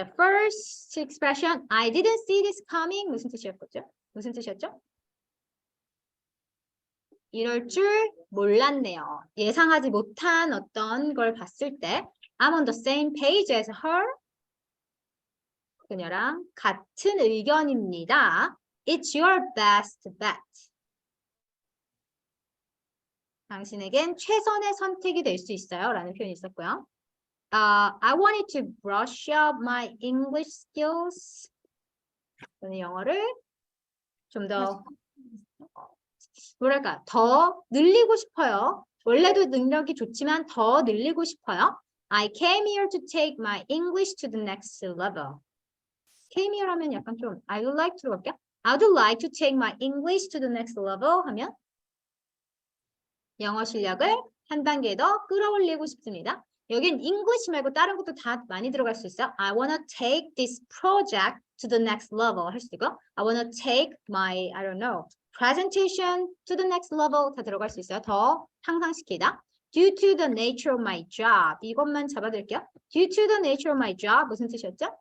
The first expression, I didn't see this coming. 무슨 뜻이었죠? 무슨 뜻이었죠? 이럴 줄 몰랐네요. 예상하지 못한 어떤 걸 봤을 때 I'm on the same page as her. 그녀랑 같은 의견입니다. It's your best bet. 당신에겐 최선의 선택이 될 수 있어요. 라는 표현이 있었고요. Uh, I wanted to brush up my English skills. 저는 영어를 좀 더 뭐랄까 더 늘리고 싶어요. 원래도 능력이 좋지만 더 늘리고 싶어요. I came here to take my English to the next level. came here 하면 약간 좀 I would like to 볼게요. I would like to take my English to the next level 하면 영어 실력을 한 단계 더 끌어올리고 싶습니다. 여긴 English 말고 다른 것도 다 많이 들어갈 수 있어요. I wanna take this project to the next level 할 수도 있고 I wanna take my, I don't know, presentation to the next level 다 들어갈 수 있어요. 더 향상시키다. Due to the nature of my job 이것만 잡아드릴게요. Due to the nature of my job 무슨 뜻이었죠?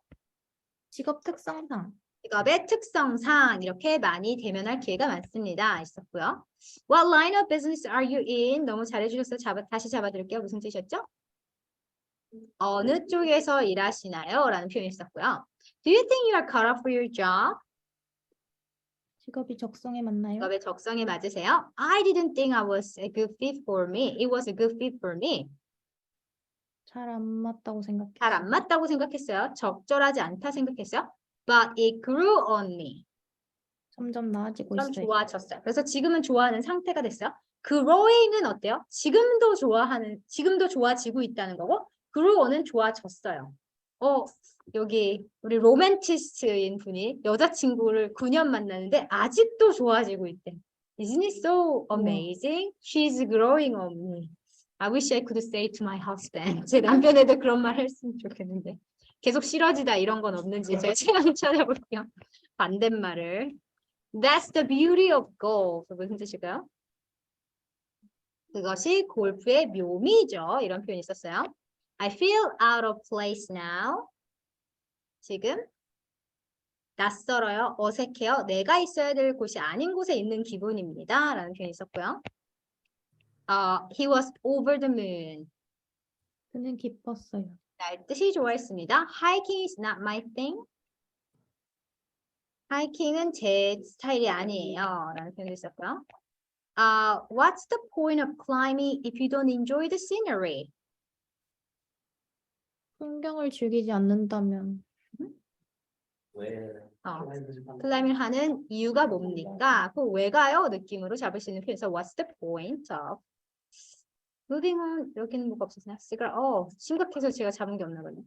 직업 특성상 직업의 특성상 이렇게 많이 대면할 기회가 많습니다. 있었고요. What line of business are you in? 너무 잘해주셔서 잡아, 다시 잡아드릴게요. 무슨 뜻이었죠? 어느 쪽에서 일하시나요? 라는 표현이 있었고요. Do you think you are cut off for your job? 직업이 적성에 맞나요? 직업의 적성에 맞으세요? I didn't think I was a good fit for me. It was a good fit for me. 잘 안 맞다고 생각해요. 잘 안 맞다고 생각했어요. 적절하지 않다 생각했어요. But it grew on me. 점점 나아지고 좀 있어요. 좋아졌어요. 그래서 지금은 좋아하는 상태가 됐어요. growing은 어때요? 지금도 좋아하는, 지금도 좋아지고 있다는 거고, grow는 좋아졌어요. 어, 여기 우리 로맨티스트인 분이 여자친구를 9년 만났는데 아직도 좋아지고 있대. Isn't it so amazing? She's growing on me. I wish I could say to my husband. 제 남편에도 그런 말 했으면 좋겠는데. 계속 싫어지다 이런 건 없는지 제가 시간 찾아볼게요. 반대말을. That's the beauty of golf. 무슨 뜻일까요? 그것이 골프의 묘미죠. 이런 표현이 있었어요. I feel out of place now. 지금 낯설어요. 어색해요. 내가 있어야 될 곳이 아닌 곳에 있는 기분입니다. 라는 표현이 있었고요. 어, he was over the moon. 그는 기뻤어요. 날 뜻이 좋아했습니다. Hiking is not my thing. 하이킹은 제 스타일이 아니에요. 라는 표현도 있었고요. Uh, what's the point of climbing if you don't enjoy the scenery? 풍경을 즐기지 않는다면 왜? 어, 클라이밍 하는 이유가 뭡니까? 그 왜 가요? 느낌으로 잡을 수 있는 표현에서 what's the point of? moving on 여기는 뭐가 없었나? 시가 어 심각해서 제가 잡은 게 없나 보네.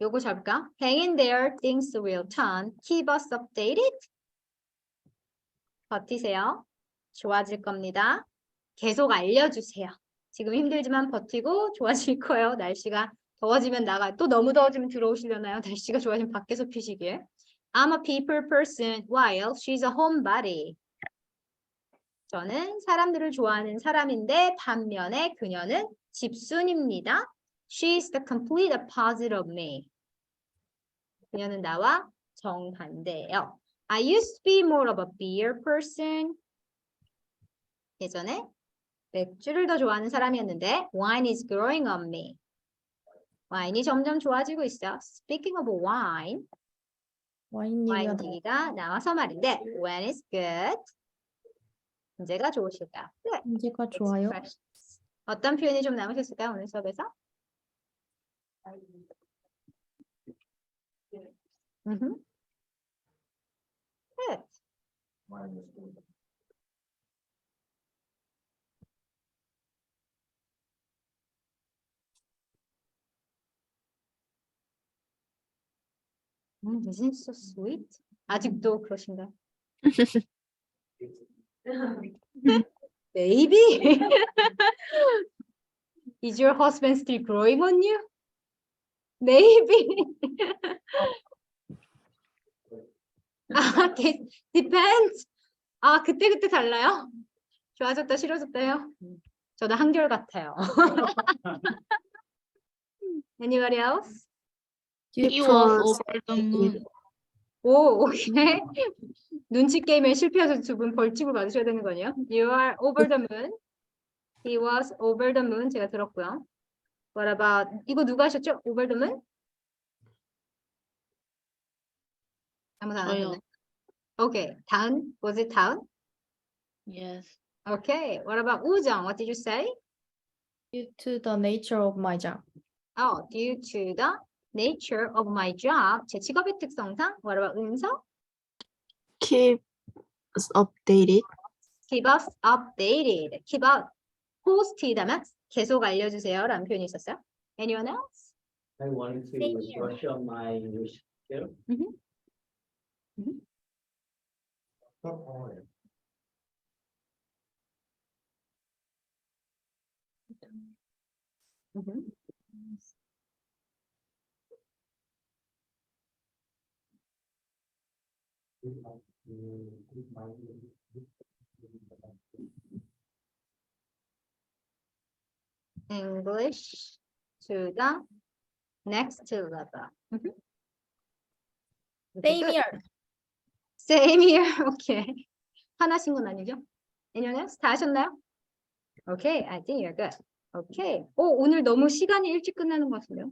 요거 잡을까? Hang in there, things will turn. Keep us updated. 버티세요. 좋아질 겁니다. 계속 알려주세요. 지금 힘들지만 버티고 좋아질 거예요. 날씨가 더워지면 나가. 또 너무 더워지면 들어오시려나요? 날씨가 좋아지면 밖에서 피시길. I'm a people person while she's a homebody. 저는 사람들을 좋아하는 사람인데 반면에 그녀는 집순입니다. She's the complete opposite of me. 그녀는 나와 정반대예요. I used to be more of a beer person. 예전에 맥주를 더 좋아하는 사람이었는데 wine is growing on me. 와인이 점점 좋아지고 있어. Speaking of wine, 와인 와인 얘기가 나와서 말인데 when is good? 언제가 좋으실까? Good. 언제가 좋아요? expressions. 어떤 표현이 좀 남으셨을까요? 오늘 수업에서? 음흠. Good. 음, isn't so sweet? 아직도 그러신가요? Maybe. Is your husband still growing on you? Maybe. 아, de- depends. 아, 그때그때 달라요? 좋아졌다, 싫어졌다요? 저도 한결 같아요. Anybody else? He was over the moon. 오, 오케이. 눈치 게임에 실패해서 두분 벌칙을 받으셔야 되는 거네요. You are over the moon. He was over the moon. 제가 들었고요. What about 이거 누가 하셨죠? Over the moon? 아무도 안 저요. 하셨네. 오케이. 다운. Was it 다운? Yes. Okay. What about 우정? What did you say? Due to the nature of my job. Oh, due to the nature of my job. 제 직업의 특성상. What about 은서? keep us updated. Keep us updated. Keep up. post이다 면 계속 알려주세요. 라는 표현이 있었어요. Anyone else? I wanted to Same here. brush up my English skill. Mhm. Mhm. Oh, Mhm. English to the next level. Mhm. Same here. Same here. 오케이. 화나신 건 아니죠? Anyone else? 다 하셨나요? 오케이. I think you're good. 오케이. 오, 오늘 너무 시간이 일찍 끝나는 것 같은데요?